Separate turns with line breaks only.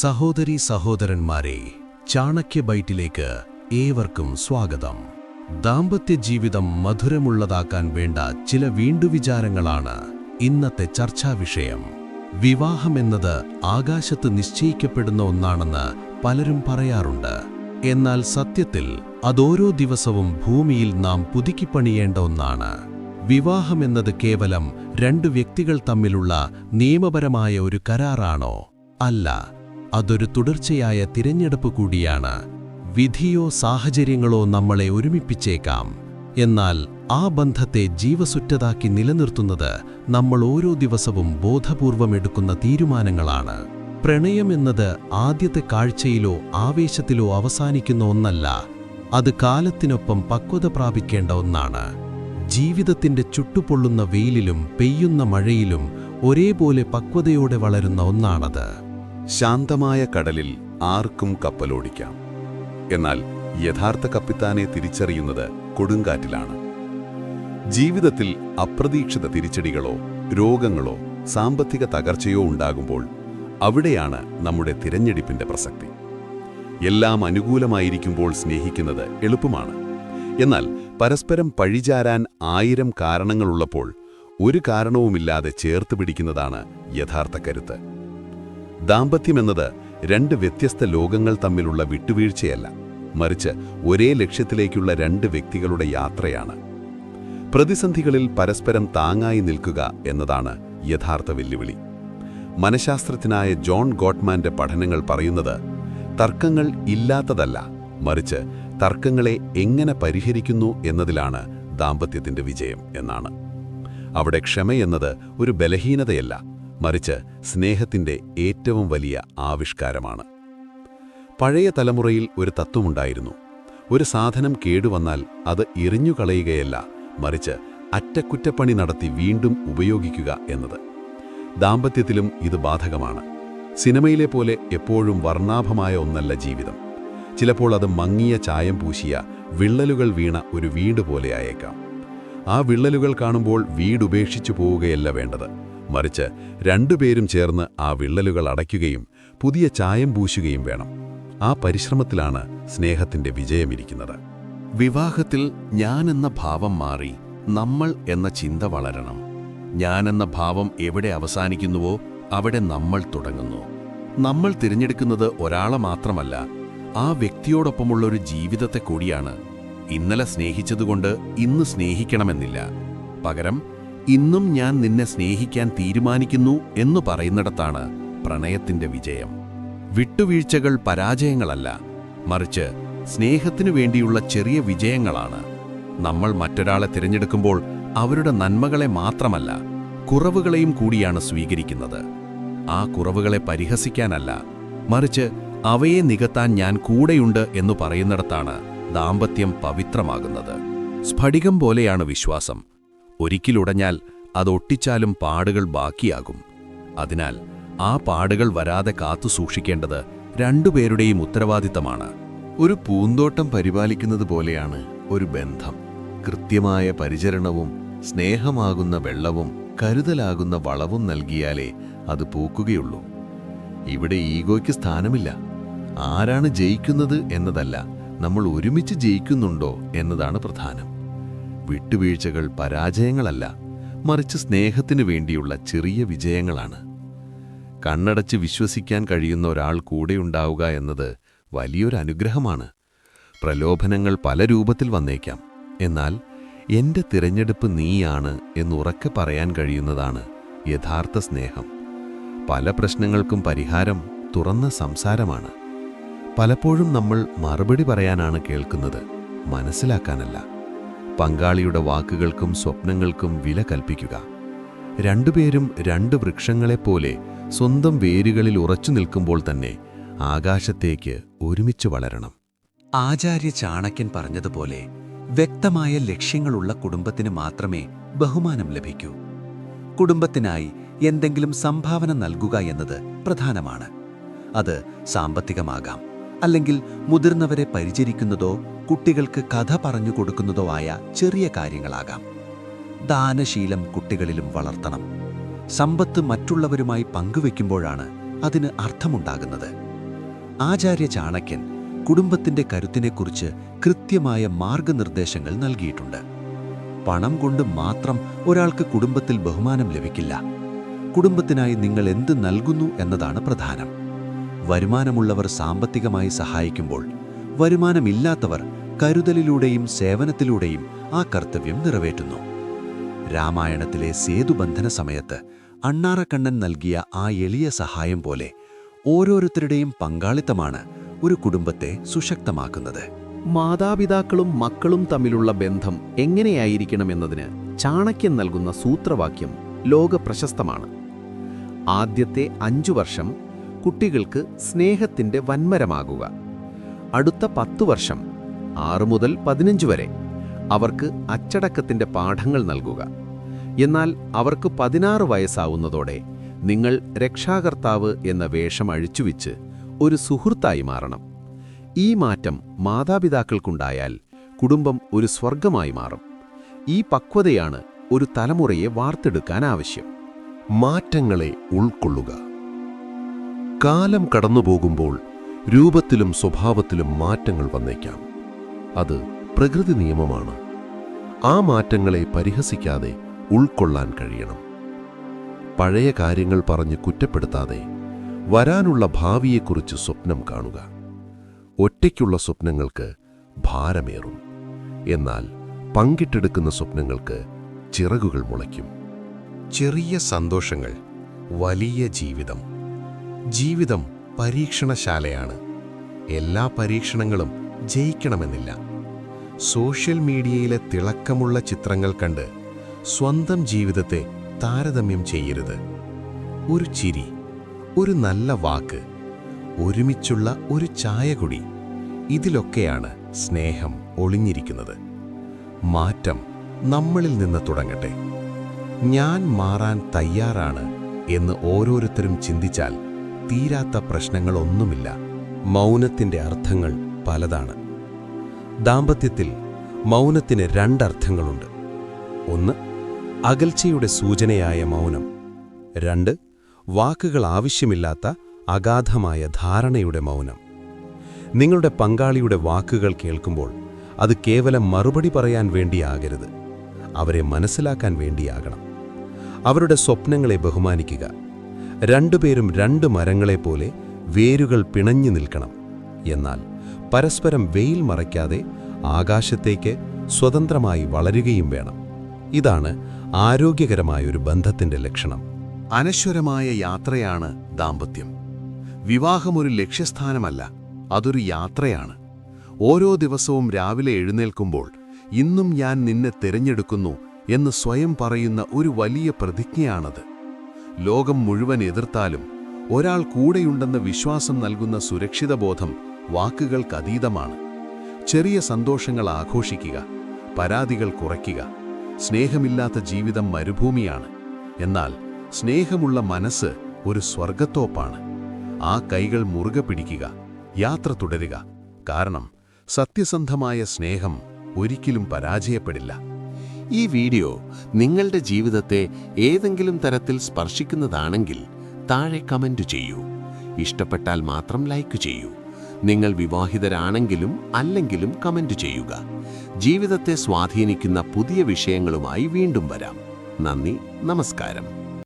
സഹോദരി സഹോദരന്മാരെ ചാണക്യ ബൈറ്റിലേക്ക് ഏവർക്കും സ്വാഗതം. ദാമ്പത്യ ജീവിതം മധുരമുള്ളതാക്കാൻ വേണ്ട ചില വീണ്ടുവിചാരങ്ങളാണ് ഇന്നത്തെ ചർച്ചാ വിഷയം. വിവാഹമെന്നത് ആകാശത്ത് നിശ്ചയിക്കപ്പെടുന്ന ഒന്നാണെന്ന് പലരും പറയാറുണ്ട്. എന്നാൽ സത്യത്തിൽ അതോരോ ദിവസവും ഭൂമിയിൽ നാം പുതുക്കിപ്പണിയേണ്ട ഒന്നാണ്. വിവാഹമെന്നത് കേവലം രണ്ട് വ്യക്തികൾ തമ്മിലുള്ള നിയമപരമായ ഒരു കരാറാണോ? അല്ല. അതൊരു തുടർച്ചയായ തിരഞ്ഞെടുപ്പ് കൂടിയാണ്. വിധിയോ സാഹചര്യങ്ങളോ നമ്മളെ ഒരുമിപ്പിച്ചേക്കാം. എന്നാൽ ആ ബന്ധത്തെ ജീവസുറ്റതാക്കി നിലനിർത്തുന്നത് നമ്മൾ ഓരോ ദിവസവും ബോധപൂർവം എടുക്കുന്ന തീരുമാനങ്ങളാണ്. പ്രണയം എന്നത് ആദ്യത്തെ കാഴ്ചയിലോ ആവേശത്തിലോ അവസാനിക്കുന്ന ഒന്നല്ല അത് കാലത്തിനൊപ്പം പക്വത പ്രാപിക്കേണ്ട ഒന്നാണ്. ജീവിതത്തിന്റെ ചുട്ടുപൊള്ളുന്ന വെയിലിലും പെയ്യുന്ന മഴയിലും ഒരേപോലെ പക്വതയോടെ വളരുന്ന ഒന്നാണത്.
ശാന്തമായ കടലിൽ ആർക്കും കപ്പലോടിക്കാം. എന്നാൽ യഥാർത്ഥ കപ്പിത്താനെ തിരിച്ചറിയുന്നത് കൊടുങ്കാറ്റിലാണ്. ജീവിതത്തിൽ അപ്രതീക്ഷിത തിരിച്ചടികളോ രോഗങ്ങളോ സാമ്പത്തിക തകർച്ചയോ ഉണ്ടാകുമ്പോൾ അവിടെയാണ് നമ്മുടെ തിരഞ്ഞെടുപ്പിന്റെ പ്രസക്തി. എല്ലാം അനുകൂലമായിരിക്കുമ്പോൾ സ്നേഹിക്കുന്നത് എളുപ്പമാണ്. എന്നാൽ പരസ്പരം പഴിചാരാൻ ആയിരം കാരണങ്ങളുള്ളപ്പോൾ ഒരു കാരണവുമില്ലാതെ ചേർത്ത് പിടിക്കുന്നതാണ് യഥാർത്ഥ കരുത്ത്. ദാമ്പത്യമെന്നത് രണ്ട് വ്യത്യസ്ത ലോകങ്ങൾ തമ്മിലുള്ള വിട്ടുവീഴ്ചയല്ല. മറിച്ച് ഒരേ ലക്ഷ്യത്തിലേക്കുള്ള രണ്ട് വ്യക്തികളുടെ യാത്രയാണ്. പ്രതിസന്ധികളിൽ പരസ്പരം താങ്ങായി നിൽക്കുക എന്നതാണ് യഥാർത്ഥ വെല്ലുവിളി. മനഃശാസ്ത്രജ്ഞനായ ജോൺ ഗോട്ട്മാന്റെ പഠനങ്ങൾ പറയുന്നത് തർക്കങ്ങൾ ഇല്ലാത്തതല്ല മറിച്ച് തർക്കങ്ങളെ എങ്ങനെ പരിഹരിക്കുന്നു എന്നതിലാണ് ദാമ്പത്യത്തിന്റെ വിജയം എന്നാണ്. അവിടെ ക്ഷമയെന്നത് ഒരു ബലഹീനതയല്ല മറിച്ച് സ്നേഹത്തിന്റെ ഏറ്റവും വലിയ ആവിഷ്കാരമാണ്. പഴയ തലമുറയിൽ ഒരു തത്വമുണ്ടായിരുന്നു. ഒരു സാധനം കേടുവന്നാൽ അത് എറിഞ്ഞുകളയുകയല്ല മറിച്ച് അറ്റകുറ്റപ്പണി നടത്തി വീണ്ടും ഉപയോഗിക്കുക എന്നത്. ദാമ്പത്യത്തിലും ഇത് ബാധകമാണ്. സിനിമയിലെ പോലെ എപ്പോഴും വർണാഭമായ ഒന്നല്ല ജീവിതം. ചിലപ്പോൾ അത് മങ്ങിയ ചായം പൂശിയ വിള്ളലുകൾ വീണ ഒരു വീട് പോലെയായേക്കാം ആ വിള്ളലുകൾ കാണുമ്പോൾ വീടുപേക്ഷിച്ചു പോവുകയല്ല വേണ്ടത്. മറിച്ച് രണ്ടുപേരും ചേർന്ന് ആ വിള്ളലുകൾ അടയ്ക്കുകയും പുതിയ ചായം പൂശുകയും വേണം. ആ പരിശ്രമത്തിലാണ് സ്നേഹത്തിന്റെ വിജയമിരിക്കുന്നത്.
വിവാഹത്തിൽ ഞാനെന്ന ഭാവം മാറി നമ്മൾ എന്ന ചിന്ത വളരണം. ഞാനെന്ന ഭാവം എവിടെ അവസാനിക്കുന്നുവോ അവിടെ നമ്മൾ തുടങ്ങുന്നു. നമ്മൾ തിരഞ്ഞെടുക്കുന്നത് ഒരാളെ മാത്രമല്ല ആ വ്യക്തിയോടൊപ്പമുള്ള ഒരു ജീവിതത്തെ കൂടിയാണ് ഇന്നലെ സ്നേഹിച്ചതുകൊണ്ട് ഇന്ന് സ്നേഹിക്കണമെന്നില്ല. പകരം ഇന്നും ഞാൻ നിന്നെ സ്നേഹിക്കാൻ തീരുമാനിക്കുന്നു എന്നു പറയുന്നിടത്താണ് പ്രണയത്തിന്റെ വിജയം. വിട്ടുവീഴ്ചകൾ പരാജയങ്ങളല്ല മറിച്ച് സ്നേഹത്തിനു വേണ്ടിയുള്ള ചെറിയ വിജയങ്ങളാണ്. നമ്മൾ മറ്റൊരാളെ തിരഞ്ഞെടുക്കുമ്പോൾ അവരുടെ നന്മകളെ മാത്രമല്ല കുറവുകളെയും കൂടിയാണ് സ്വീകരിക്കുന്നത്. ആ കുറവുകളെ പരിഹസിക്കാനല്ല മറിച്ച് അവയെ നികത്താൻ ഞാൻ കൂടെയുണ്ട് എന്നു പറയുന്നിടത്താണ് ദാമ്പത്യം പവിത്രമാകുന്നത്. സ്ഫടികം പോലെയാണ് വിശ്വാസം. ഒരിക്കലുടഞ്ഞാൽ അതൊട്ടിച്ചാലും പാടുകൾ ബാക്കിയാകും. അതിനാൽ ആ പാടുകൾ വരാതെ കാത്തു സൂക്ഷിക്കേണ്ടത് രണ്ടുപേരുടെയും ഉത്തരവാദിത്തമാണ്.
ഒരു പൂന്തോട്ടം പരിപാലിക്കുന്നത് പോലെയാണ് ഒരു ബന്ധം. കൃത്യമായ പരിചരണവും സ്നേഹമാകുന്ന വെള്ളവും കരുതലാകുന്ന വളവും നൽകിയാലേ അത് പൂക്കുകയുള്ളൂ. ഇവിടെ ഈഗോയ്ക്ക് സ്ഥാനമില്ല. ആരാണ് ജയിക്കുന്നത് എന്നതല്ല നമ്മൾ ഒരുമിച്ച് ജയിക്കുന്നുണ്ടോ എന്നതാണ് പ്രധാനം. വിട്ടുവീഴ്ചകൾ പരാജയങ്ങളല്ല മറിച്ച് സ്നേഹത്തിനു വേണ്ടിയുള്ള ചെറിയ വിജയങ്ങളാണ്. കണ്ണടച്ച് വിശ്വസിക്കാൻ കഴിയുന്ന ഒരാൾ കൂടെയുണ്ടാവുക എന്നത് വലിയൊരു അനുഗ്രഹമാണ്. പ്രലോഭനങ്ങൾ പല രൂപത്തിൽ വന്നേക്കാം. എന്നാൽ എന്റെ തിരഞ്ഞെടുപ്പ് നീയാണ് എന്നുറക്കെ പറയാൻ കഴിയുന്നതാണ് യഥാർത്ഥ സ്നേഹം. പല പ്രശ്നങ്ങൾക്കും പരിഹാരം തുറന്ന സംസാരമാണ്. പലപ്പോഴും നമ്മൾ മറുപടി പറയാനാണ് കേൾക്കുന്നത് മനസ്സിലാക്കാനല്ല. പങ്കാളിയുടെ വാക്കുകൾക്കും സ്വപ്നങ്ങൾക്കും വില കൽപ്പിക്കുക. രണ്ടുപേരും രണ്ട് വൃക്ഷങ്ങളെപ്പോലെ സ്വന്തം വേരുകളിൽ ഉറച്ചു നിൽക്കുമ്പോൾ തന്നെ ആകാശത്തേക്ക് ഒരുമിച്ച് വളരണം.
ആചാര്യ ചാണക്യൻ പറഞ്ഞതുപോലെ വ്യക്തമായ ലക്ഷ്യങ്ങളുള്ള കുടുംബത്തിന് മാത്രമേ ബഹുമാനം ലഭിക്കൂ. കുടുംബത്തിനായി എന്തെങ്കിലും സംഭാവന നൽകുക എന്നത് പ്രധാനമാണ്. അത് സാമ്പത്തികമാകാം. അല്ലെങ്കിൽ മുതിർന്നവരെ പരിചരിക്കുന്നതോ കുട്ടികൾക്ക് കഥ പറഞ്ഞു കൊടുക്കുന്നതോ ആയ ചെറിയ കാര്യങ്ങളാകാം. ദാനശീലം കുട്ടികളിലും വളർത്തണം. സമ്പത്ത് മറ്റുള്ളവരുമായി പങ്കുവെക്കുമ്പോഴാണ് അതിന് അർത്ഥമുണ്ടാകുന്നത്. ആചാര്യ ചാണക്യൻ കുടുംബത്തിന്റെ കരുത്തിനെക്കുറിച്ച് കൃത്യമായ മാർഗനിർദ്ദേശങ്ങൾ നൽകിയിട്ടുണ്ട്. പണം കൊണ്ട് മാത്രം ഒരാൾക്ക് കുടുംബത്തിൽ ബഹുമാനം ലഭിക്കില്ല. കുടുംബത്തിനായി നിങ്ങൾ എന്ത് നൽകുന്നു എന്നതാണ് പ്രധാനം. വരുമാനമുള്ളവർ സാമ്പത്തികമായി സഹായിക്കുമ്പോൾ വരുമാനമില്ലാത്തവർ കരുതലിലൂടെയും സേവനത്തിലൂടെയും ആ കർത്തവ്യം നിറവേറ്റുന്നു. രാമായണത്തിലെ സേതുബന്ധന സമയത്ത് അണ്ണാറക്കണ്ണൻ നൽകിയ ആ എളിയ സഹായം പോലെ ഓരോരുത്തരുടെയും പങ്കാളിത്തമാണ് ഒരു കുടുംബത്തെ സുശക്തമാക്കുന്നത്.
മാതാപിതാക്കളും മക്കളും തമ്മിലുള്ള ബന്ധം എങ്ങനെയായിരിക്കണമെന്നതിന് ചാണക്യൻ നൽകുന്ന സൂത്രവാക്യം ലോകപ്രശസ്തമാണ്. ആദ്യത്തെ അഞ്ചു വർഷം കുട്ടികൾക്ക് സ്നേഹത്തിന്റെ വന്മരമാകുക അടുത്ത പത്തു വർഷം ആറ് മുതൽ പതിനഞ്ച് വരെ അവർക്ക് അച്ചടക്കത്തിന്റെ പാഠങ്ങൾ നൽകുക. എന്നാൽ അവർക്ക് പതിനാറ് വയസ്സാവുന്നതോടെ നിങ്ങൾ രക്ഷാകർത്താവ് എന്ന വേഷം അഴിച്ചുവെച്ച് ഒരു സുഹൃത്തായി മാറണം. ഈ മാറ്റം മാതാപിതാക്കൾക്കുണ്ടായാൽ കുടുംബം ഒരു സ്വർഗമായി മാറും. ഈ പക്വതയാണ് ഒരു തലമുറയെ വാർത്തെടുക്കാൻ ആവശ്യം.
മാറ്റങ്ങളെ ഉൾക്കൊള്ളുക. കാലം കടന്നുപോകുമ്പോൾ രൂപത്തിലും സ്വഭാവത്തിലും മാറ്റങ്ങൾ വന്നേക്കാം. അത് പ്രകൃതി നിയമമാണ്. ആ മാറ്റങ്ങളെ പരിഹസിക്കാതെ ഉൾക്കൊള്ളാൻ കഴിയണം. പഴയ കാര്യങ്ങൾ പറഞ്ഞ് കുറ്റപ്പെടുത്താതെ വരാനുള്ള ഭാവിയെക്കുറിച്ച് സ്വപ്നം കാണുക. ഒറ്റയ്ക്കുള്ള സ്വപ്നങ്ങൾക്ക് ഭാരമേറും. എന്നാൽ പങ്കിട്ടെടുക്കുന്ന സ്വപ്നങ്ങൾക്ക് ചിറകുകൾ മുളയ്ക്കും. ചെറിയ സന്തോഷങ്ങൾ വലിയ ജീവിതം. ജീവിതം പരീക്ഷണശാലയാണ്. എല്ലാ പരീക്ഷണങ്ങളും ജയിക്കണമെന്നില്ല. സോഷ്യൽ മീഡിയയിലെ തിളക്കമുള്ള ചിത്രങ്ങൾ കണ്ട് സ്വന്തം ജീവിതത്തെ താരതമ്യം ചെയ്യരുത്. ഒരു ചിരി ഒരു നല്ല വാക്ക് ഒരുമിച്ചുള്ള ഒരു ചായകുടി ഇതിലൊക്കെയാണ് സ്നേഹം ഒളിഞ്ഞിരിക്കുന്നത്. മാറ്റം നമ്മളിൽ നിന്ന് തുടങ്ങട്ടെ. ഞാൻ മാറാൻ തയ്യാറാണ് എന്ന് ഓരോരുത്തരും ചിന്തിച്ചാൽ തീരാത്ത പ്രശ്നങ്ങളൊന്നുമില്ല. മൗനത്തിന്റെ അർത്ഥങ്ങൾ പലതാണ്. ദാമ്പത്യത്തിൽ മൗനത്തിന് രണ്ടർത്ഥങ്ങളുണ്ട്. ഒന്ന് അകൽച്ചയുടെ സൂചനയായ മൗനം. രണ്ട് വാക്കുകൾ ആവശ്യമില്ലാത്ത അഗാധമായ ധാരണയുടെ മൗനം. നിങ്ങളുടെ പങ്കാളിയുടെ വാക്കുകൾ കേൾക്കുമ്പോൾ അത് കേവലം മറുപടി പറയാൻ വേണ്ടിയാകരുത്. അവരെ മനസ്സിലാക്കാൻ വേണ്ടിയാകണം. അവരുടെ സ്വപ്നങ്ങളെ ബഹുമാനിക്കുക. രണ്ടുപേരും രണ്ട് മരങ്ങളെപ്പോലെ വേരുകൾ പിണഞ്ഞു നിൽക്കണം. എന്നാൽ പരസ്പരം വെയിൽ മറയ്ക്കാതെ ആകാശത്തേക്ക് സ്വതന്ത്രമായി വളരുകയും വേണം. ഇതാണ് ആരോഗ്യകരമായൊരു ബന്ധത്തിന്റെ ലക്ഷണം.
അനശ്വരമായ യാത്രയാണ് ദാമ്പത്യം. വിവാഹമൊരു ലക്ഷ്യസ്ഥാനമല്ല അതൊരു യാത്രയാണ്. ഓരോ ദിവസവും രാവിലെ എഴുന്നേൽക്കുമ്പോൾ ഇന്നും ഞാൻ നിന്നെ തിരഞ്ഞെടുക്കുന്നു എന്ന് സ്വയം പറയുന്ന ഒരു വലിയ പ്രതിജ്ഞയാണത്. ലോകം മുഴുവൻ എതിർത്താലും ഒരാൾ കൂടെയുണ്ടെന്ന വിശ്വാസം നൽകുന്ന സുരക്ഷിത സുരക്ഷിതബോധം വാക്കുകൾക്കതീതമാണ്. ചെറിയ സന്തോഷങ്ങൾ ആഘോഷിക്കുക പരാതികൾ കുറയ്ക്കുക സ്നേഹമില്ലാത്ത ജീവിതം മരുഭൂമിയാണ്. എന്നാൽ സ്നേഹമുള്ള മനസ്സ് ഒരു സ്വർഗത്തോപ്പാണ് ആ കൈകൾ മുറുകെ പിടിക്കുക യാത്ര തുടരുക. കാരണം സത്യസന്ധമായ സ്നേഹം ഒരിക്കലും പരാജയപ്പെടില്ല.
ഈ വീഡിയോ നിങ്ങളുടെ ജീവിതത്തെ ഏതെങ്കിലും തരത്തിൽ സ്പർശിക്കുന്നതാണെങ്കിൽ താഴെ കമന്റ് ചെയ്യൂ. ഇഷ്ടപ്പെട്ടാൽ മാത്രം ലൈക്ക് ചെയ്യൂ. നിങ്ങൾ വിവാഹിതരാണെങ്കിലും അല്ലെങ്കിലും കമന്റ് ചെയ്യുക. ജീവിതത്തെ സ്വാധീനിക്കുന്ന പുതിയ വിഷയങ്ങളുമായി വീണ്ടും വരാം. നന്ദി നമസ്കാരം.